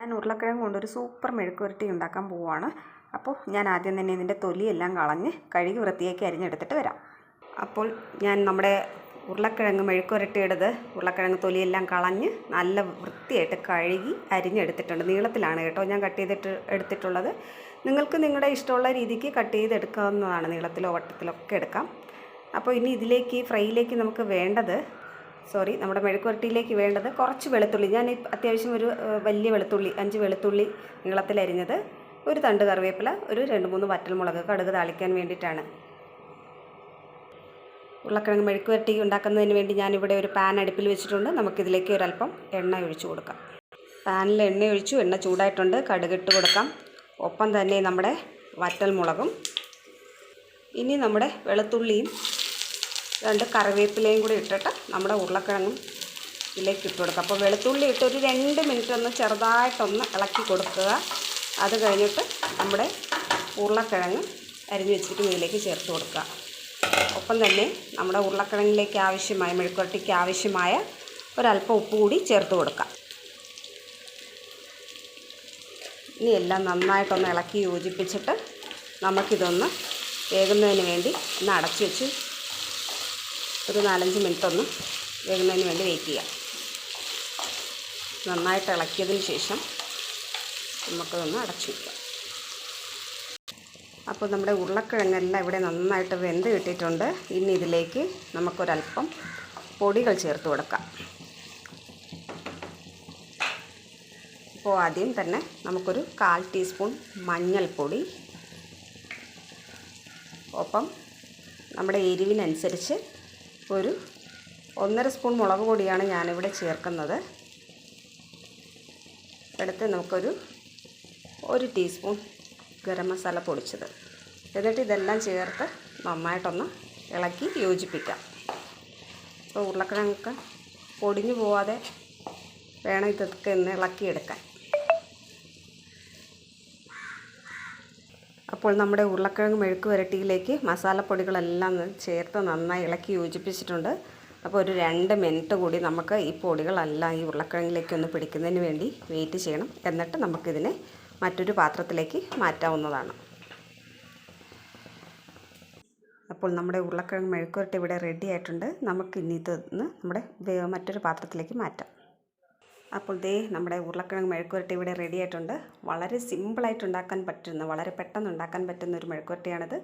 ഞാൻ ഉരുളക്കിഴങ്ങ് കൊണ്ടൊരു സൂപ്പർ മെഴുക്ക് പുരട്ടി ഉണ്ടാക്കാൻ പോവുകയാണ് അപ്പോൾ ഞാൻ ആദ്യം തന്നെ ഇതിന്റെ തൊലിയെല്ലാം കളഞ്ഞ് കഴുകി വൃത്തിയാക്കി അരിഞ്ഞെടുത്തിട്ട് വരാം. അപ്പോൾ ഞാൻ നമ്മുടെ ഉരുളക്കിഴങ്ങ് മെഴുക്ക് പുരട്ടിയെടുത്ത് ഉരുളക്കിഴങ്ങ് തൊലിയെല്ലാം കളഞ്ഞ് നല്ല വൃത്തിയായിട്ട് കഴുകി അരിഞ്ഞെടുത്തിട്ടുണ്ട്. നീളത്തിലാണ് കേട്ടോ ഞാൻ കട്ട് ചെയ്തിട്ട് എടുത്തിട്ടുള്ളത്. നിങ്ങൾക്ക് നിങ്ങളുടെ ഇഷ്ടമുള്ള രീതിക്ക് കട്ട് ചെയ്തെടുക്കാവുന്നതാണ്. നീളത്തിലോ വട്ടത്തിലോ ഒക്കെ എടുക്കാം. അപ്പോൾ ഇനി ഇതിലേക്ക് ഫ്രൈയിലേക്ക് നമുക്ക് വേണ്ടത് സോറി നമ്മുടെ മെഴുക്കുവരട്ടിയിലേക്ക് വേണ്ടത് കുറച്ച് വെളുത്തുള്ളി. ഞാൻ അത്യാവശ്യം ഒരു വലിയ വെളുത്തുള്ളി അഞ്ച് വെളുത്തുള്ളി നീളത്തിൽ അരിഞ്ഞത് ഒരു തണ്ട് കറിവേപ്പില ഒരു രണ്ട് മൂന്ന് വറ്റൽമുളക് കടുക് താളിക്കാൻ വേണ്ടിയിട്ടാണ്. ഉരുളക്കിഴങ്ങ് മെഴുക്കുവരട്ടി ഉണ്ടാക്കുന്നതിന് വേണ്ടി ഞാനിവിടെ ഒരു പാൻ അടുപ്പിൽ വെച്ചിട്ടുണ്ട്. നമുക്കിതിലേക്ക് ഒരല്പം എണ്ണ ഒഴിച്ചു കൊടുക്കാം. പാനിൽ എണ്ണ ഒഴിച്ചു എണ്ണ ചൂടായിട്ടുണ്ട്. കടുകിട്ട് കൊടുക്കാം. ഒപ്പം തന്നെ നമ്മുടെ വറ്റൽമുളകും. ഇനി നമ്മുടെ വെളുത്തുള്ളിയും രണ്ട് കറിവേപ്പിലയും കൂടി ഇട്ടിട്ട് നമ്മുടെ ഉരുളക്കിഴങ്ങും ഇതിലേക്ക് ഇട്ട് കൊടുക്കുക അപ്പോൾ വെളുത്തുള്ളി ഇട്ട് ഒരു രണ്ട് മിനിറ്റ് ഒന്ന് ചെറുതായിട്ടൊന്ന് ഇളക്കി കൊടുക്കുക. അത് കഴിഞ്ഞിട്ട് നമ്മുടെ ഉരുളക്കിഴങ്ങ് അരിഞ്ഞു വെച്ചിട്ട് ഇതിലേക്ക് ചേർത്ത് കൊടുക്കുക. ഒപ്പം തന്നെ നമ്മുടെ ഉരുളക്കിഴങ്ങിലേക്ക് ആവശ്യമായ മെഴുക്കുരട്ടിക്ക് ആവശ്യമായ ഒരല്പം ഉപ്പ് കൂടി ചേർത്ത് കൊടുക്കാം. ഇനി എല്ലാം നന്നായിട്ടൊന്ന് ഇളക്കി യോജിപ്പിച്ചിട്ട് നമുക്കിതൊന്ന് വേകുന്നതിന് വേണ്ടി ഒന്ന് അടച്ചു വെച്ച് ഒരു നാലഞ്ച് മിനിറ്റ് ഒന്ന് വേകുന്നതിന് വേണ്ടി വെയിറ്റ് ചെയ്യാം. നന്നായിട്ട് ഇളക്കിയതിന് ശേഷം നമുക്കതൊന്ന് അടച്ചു വയ്ക്കാം അപ്പോൾ നമ്മുടെ ഉരുളക്കിഴങ്ങെല്ലാം ഇവിടെ നന്നായിട്ട് വെന്ത് കിട്ടിയിട്ടുണ്ട്. ഇനി ഇതിലേക്ക് നമുക്കൊരല്പം പൊടികൾ ചേർത്ത് കൊടുക്കാം. അപ്പോൾ ആദ്യം തന്നെ നമുക്കൊരു കാൽ ടീസ്പൂൺ മഞ്ഞൾപ്പൊടി. ഒപ്പം നമ്മുടെ എരിവിനനുസരിച്ച് ഒരു ഒന്നര സ്പൂൺ മുളക് പൊടിയാണ് ഞാനിവിടെ ചേർക്കുന്നത്. എടുത്ത് നമുക്കൊരു ഒരു ടീസ്പൂൺ ഗരം മസാല പൊടിച്ചത്. എന്നിട്ട് ഇതെല്ലാം ചേർത്ത് നന്നായിട്ടൊന്ന് ഇളക്കി യോജിപ്പിക്കാം. അപ്പോൾ ഉരുളക്കിഴങ്ങൊക്കെ പൊടിഞ്ഞു പോവാതെ വേണം ഇതൊക്കെ ഒന്ന് ഇളക്കിയെടുക്കാൻ. അപ്പോൾ നമ്മുടെ ഉരുളക്കിഴങ്ങ് മെഴുക്ക് വരട്ടിയിലേക്ക് മസാലപ്പൊടികളെല്ലാം ചേർത്ത് നന്നായി ഇളക്കി യോജിപ്പിച്ചിട്ടുണ്ട്. അപ്പോൾ ഒരു രണ്ട് മിനിറ്റ് കൂടി നമുക്ക് ഈ പൊടികളെല്ലാം ഈ ഉരുളക്കിഴങ്ങിലേക്ക് ഒന്ന് പിടിക്കുന്നതിന് വേണ്ടി വെയിറ്റ് ചെയ്യണം. എന്നിട്ട് നമുക്കിതിനെ മറ്റൊരു പാത്രത്തിലേക്ക് മാറ്റാവുന്നതാണ്. അപ്പോൾ നമ്മുടെ ഉരുളക്കിഴങ്ങ് മെഴുക്കുരട്ടി ഇവിടെ റെഡി ആയിട്ടുണ്ട്. നമുക്ക് ഇനി ഇതൊന്ന് നമ്മുടെ മറ്റൊരു പാത്രത്തിലേക്ക് മാറ്റാം. അപ്പോൾ ദേ നമ്മുടെ ഉരുളക്കിഴങ്ങ് മെഴുക്കുവരട്ടി ഇവിടെ റെഡി ആയിട്ടുണ്ട്. വളരെ സിമ്പിളായിട്ട് ഉണ്ടാക്കാൻ പറ്റുന്ന വളരെ പെട്ടെന്ന് ഉണ്ടാക്കാൻ പറ്റുന്ന ഒരു മെഴുക്കുവരട്ടിയാണിത്.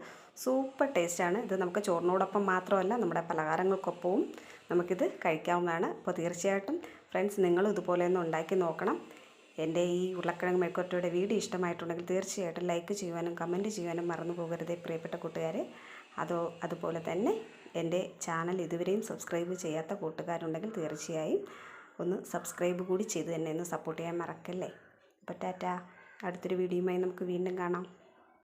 സൂപ്പർ ടേസ്റ്റാണ് ഇത് നമുക്ക് ചോറിനോടൊപ്പം മാത്രമല്ല നമ്മുടെ പലഹാരങ്ങൾക്കൊപ്പവും നമുക്കിത് കഴിക്കാവുന്നതാണ്. അപ്പോൾ തീർച്ചയായിട്ടും ഫ്രണ്ട്സ് നിങ്ങളും ഇതുപോലെ ഒന്ന് ഉണ്ടാക്കി നോക്കണം. എന്റെ ഈ ഉരുളക്കിഴങ്ങ് മെഴുക്കുവരട്ടിയുടെ വീഡിയോ ഇഷ്ടമായിട്ടുണ്ടെങ്കിൽ തീർച്ചയായിട്ടും ലൈക്ക് ചെയ്യുവാനും കമന്റ് ചെയ്യുവാനും മറന്നു പോകരുതേ പ്രിയപ്പെട്ട കൂട്ടുകാരെ. അതോ അതുപോലെ തന്നെ എന്റെ ചാനൽ ഇതുവരെയും സബ്സ്ക്രൈബ് ചെയ്യാത്ത കൂട്ടുകാരുണ്ടെങ്കിൽ തീർച്ചയായും ഒന്ന് സബ്സ്ക്രൈബ് കൂടി ചെയ്ത് തന്നെ ഒന്ന് സപ്പോർട്ട് ചെയ്യാൻ മറക്കല്ലേ? അപ്പോൾ ടാറ്റ അടുത്തൊരു വീഡിയോയുമായി നമുക്ക് വീണ്ടും കാണാം.